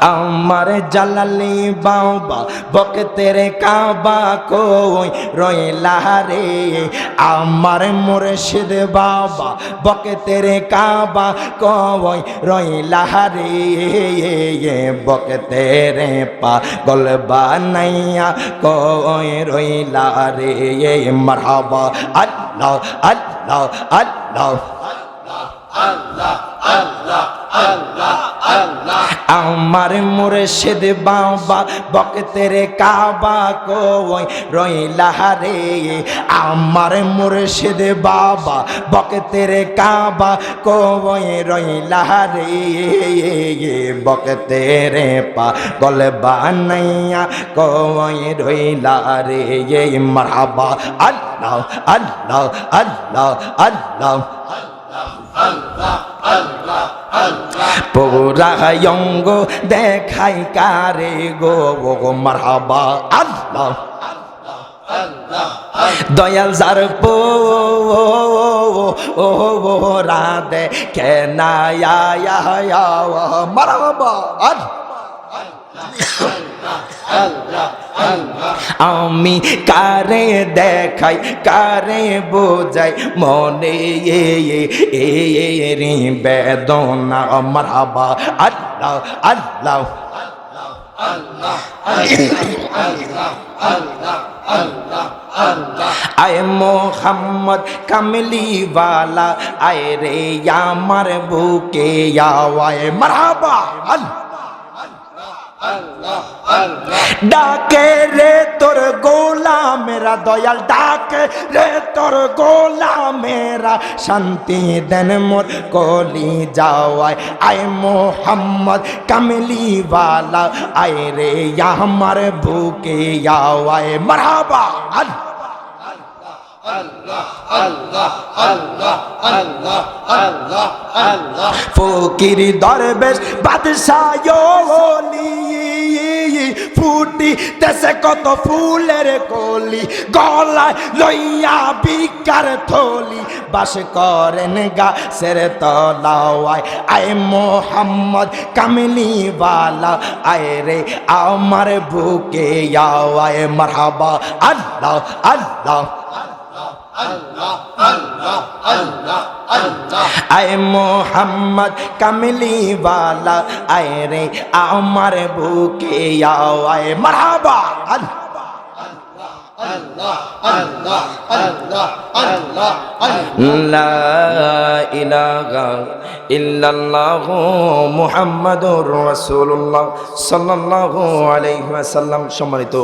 আমার জালালি বাবা বকতের কাবা কই রইলা রে? আমার মুর্শিদ বাবা বকতের কাবা কই রইলা রে? বকতের পাগল বানাইয়া কই রইলা রে? মারহাবা আল্লাহ আল্লাহ আল্লাহ। আমার মুর্শিদ বাবা বকতের কাবা কই রইলা রে আমার মুর্শিদ বাবা বকতের কাবা কই রইলা রে পা গল বানাইয়া কই রইলা রে মারহাবা আল্লাহ আল্লাহ আল্লাহ আল্লাহ। পুরা অঙ্গ দেখাই কারে গো গো মারহাবা, আল্লাহ। দয়াল যার পো ও রাধে কেনা মারহাবা, আল্লাহ। আমি কারে দেখাই, কারে বোঝাই, মনে এ এ এ রে বেদনা আমার হাবা। আল্লাহ আল্লাহ। আয় মোহাম্মদ কামলিওয়ালা, আয় রে আমার বুকে আওয়ায়। মারহাবা, আল্লাহ। ডাকে রে তোর গোলা মেরা দয়াল ডাকে রে তোর গোলা মেরা শান্তি দেন মোর কলি যাওয়ায়। আয় মোহাম্মদ কামলিওয়ালা, আয় রে আমার বুকে আওয়ায়। মারাবা আল্লাহ। ফকির দরবেশ বাদশায়লি ফুটি দেশে কত ফুলের কলি, গলায় লইয়া বিকার থলি, বাস করেন গাছের তলাওয়ায় আয় মোহাম্মদ কামলিওয়ালা আয় রে আমার বুকে আওয়ায়, মারহাবা আল্লাহ আল্লাহ। আয় মোহাম্মদ কামলিওয়ালা, আয় রে আমার বুকে আয় মারহাবা। লা ইলাহা ইল্লাল্লাহু মুহাম্মাদুর রাসূলুল্লাহ, সাল্লাল্লাহু সম্মানিত